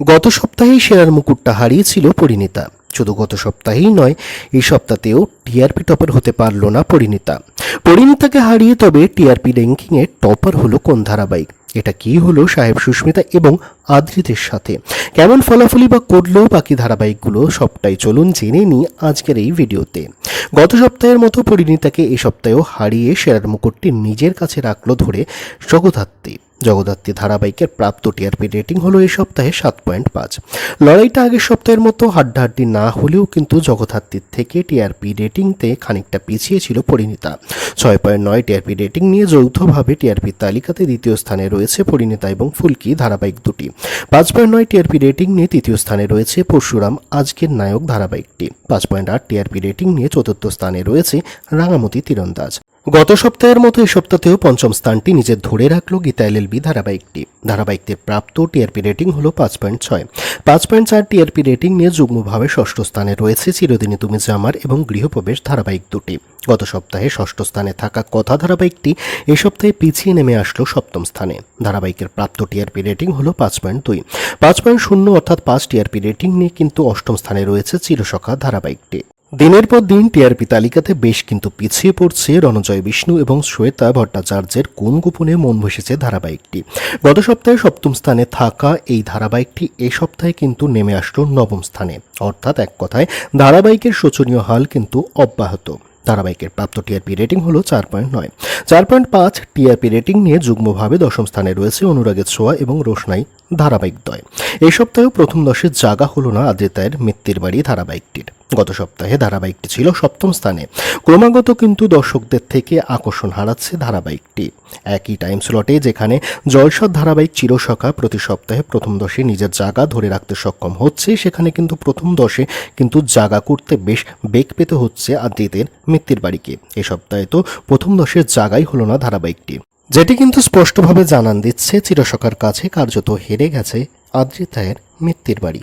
গত সপ্তাহেই সেরার মুকুটটা হারিয়েছিল পরিণীতা। শুধু গত সপ্তাহেই নয়, এই সপ্তাহতেও টিআরপি টপার হতে পারল না পরিণীতা। পরিণীতাকে হারিয়ে তবে টিআরপি র্যাঙ্কিংয়ে টপার হলো কোন ধারাবাহিক? এটা কি হলো সাহেব সুস্মিতা এবং আদ্রিতের সাথে? কেমন ফলাফলই বা করল বাকি ধারাবাহিকগুলো সবটাই চলুন জেনে নিই আজকের এই ভিডিওতে। গত সপ্তাহের মতো পরিণীতাকে এই সপ্তাহেও হারিয়ে সেরার মুকুটটি নিজের কাছে রাখল ধরে জগধাত্রী জগদ্ধাত্রী ধারাবাহিকের প্রাপ্ত টিআরপি রেটিং হলো এই সপ্তাহে সাত পয়েন্ট পাঁচ। লড়াইটা আগের সপ্তাহের মতো হাড্ডাহাড্ডি না হলেও কিন্তু জগদ্ধাত্রীর থেকে টিআরপি রেটিংতে খানিকটা পিছিয়ে ছিল পরিণীতা। ছয় পয়েন্ট নয় টিআরপি রেটিং নিয়ে যৌথভাবে টিআরপি তালিকাতে দ্বিতীয় স্থানে রয়েছে পরিণীতা এবং ফুলকি ধারাবাহিক দুটি। পাঁচ পয়েন্ট নয় টিআরপি রেটিং নিয়ে তৃতীয় স্থানে রয়েছে পরশুরাম, আজকের নায়ক ধারাবাহিকটি। পাঁচ পয়েন্ট আট টিআরপি রেটিং নিয়ে চতুর্থ স্থানে রয়েছে রাঙামতি তীরন্দাজ। গত সপ্তাহের মতো এই সপ্তাহেও পঞ্চম স্থানটি নিজের ধরে রাখল গীতা এল এলএলবি ধারাবাহিকটি। ধারাবাহিকটির প্রাপ্ত টিআরপি রেটিং হল পাঁচ পয়েন্ট ছয়। পাঁচ পয়েন্ট চার টিআরপি রেটিং নিয়ে যুগ্মভাবে ষষ্ঠ স্থানে রয়েছে চিরদিনই তুমি যে আমার এবং গৃহপ্রবেশ ধারাবাহিক দুটি। গত সপ্তাহে ষষ্ঠ স্থানে থাকা কথা ধারাবাহিকটি এ সপ্তাহে পিছিয়ে নেমে আসলো সপ্তম স্থানে। ধারাবাহিকের প্রাপ্ত টিআরপি রেটিং হলো পাঁচ পয়েন্ট দুই। পাঁচ পয়েন্ট শূন্য অর্থাৎ পাঁচ টিআরপি রেটিং নিয়ে কিন্তু অষ্টম স্থানে রয়েছে চিরসখা ধারাবাহিকটি। দিনের পর দিন টিআরপি তালিকাতে বেশ কিন্তু পিছিয়ে পড়ছে রণজয় বিষ্ণু এবং শ্বেতা ভট্টাচার্যের কোন গোপনে মন বসেছে ধারাবাহিকটি। গত সপ্তাহে সপ্তম স্থানে থাকা এই ধারাবাহিকটি এ সপ্তাহে কিন্তু নেমে আসলো নবম স্থানে। অর্থাৎ এক কথায়, ধারাবাহিকের শোচনীয় হাল কিন্তু অব্যাহত। ধারাবাহিকের প্রাপ্ত টিআরপি রেটিং হলো চার পয়েন্ট নয়। চার পয়েন্ট পাঁচ টিআরপি রেটিং নিয়ে যুগ্মভাবে দশম স্থানে রয়েছে অনুরাগের ছোঁয়া এবং রোশনাই ধারাবাহিক দয়। এই সপ্তাহেও প্রথম দশের জাগা হলো না আদ্রিতায়ের মৃত্যুর বাড়ি ধারাবাহিকটির। গত সপ্তাহে ধারাবাহিকটি ছিল সপ্তম স্থানে। ক্রমাগত কিন্তু দর্শকদের থেকে আকর্ষণ হারাচ্ছে ধারাবাহিকটি। একই টাইম স্লটে যেখানে জলসৎ ধারাবাহিক চিরসখা প্রতি সপ্তাহে প্রথম দশে নিজের জায়গা ধরে রাখতে সক্ষম হচ্ছে, সেখানে কিন্তু প্রথম দশে কিন্তু জায়গা করতে বেশ বেগ পেতে হচ্ছে আদ্রিতের মৃত্যুর বাড়িকে। এ সপ্তাহে তো প্রথম দশের জায়গাই হলো না ধারাবাহিকটি। যেটি কিন্তু স্পষ্টভাবে জানান দিচ্ছে, চিরসখার কাছে কার্যত হেরে গেছে আদ্রিতায়ের মৃত্যুর বাড়ি।